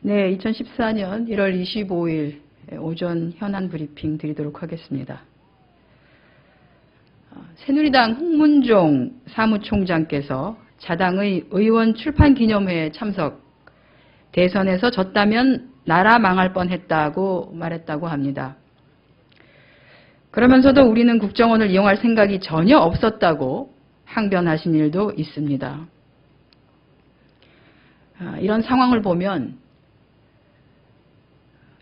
네, 2014년 1월 25일 오전 현안 브리핑 드리도록 하겠습니다. 어, 새누리당 홍문종 사무총장께서 자당의 의원 출판 기념회에 참석, 대선에서 졌다면 나라 망할 뻔했다고 말했다고 합니다. 그러면서도 우리는 국정원을 이용할 생각이 전혀 없었다고 항변하신 일도 있습니다. 아, 이런 상황을 보면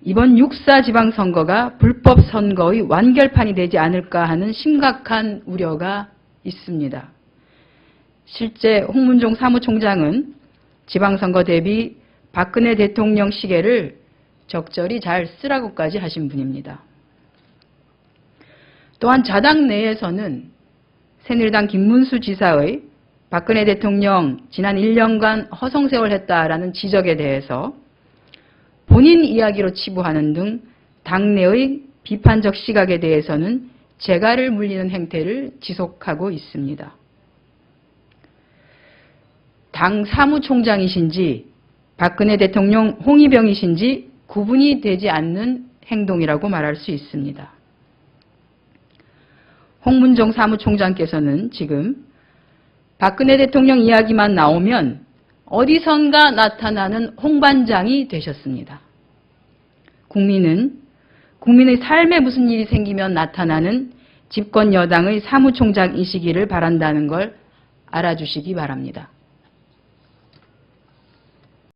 이번 육사 지방선거가 불법 선거의 완결판이 되지 않을까 하는 심각한 우려가 있습니다. 실제 홍문종 사무총장은 지방선거 대비 박근혜 대통령 시계를 적절히 잘 쓰라고까지 하신 분입니다. 또한 자당 내에서는 새누리당 김문수 지사의 박근혜 대통령 지난 1년간 허송세월 했다라는 지적에 대해서 본인 이야기로 치부하는 등 당내의 비판적 시각에 대해서는 재갈을 물리는 행태를 지속하고 있습니다. 당 사무총장이신지 박근혜 대통령 홍위병이신지 구분이 되지 않는 행동이라고 말할 수 있습니다. 홍문종 사무총장께서는 지금 박근혜 대통령 이야기만 나오면 어디선가 나타나는 홍반장이 되셨습니다. 국민은 국민의 삶에 무슨 일이 생기면 나타나는 집권 여당의 사무총장이시기를 바란다는 걸 알아주시기 바랍니다.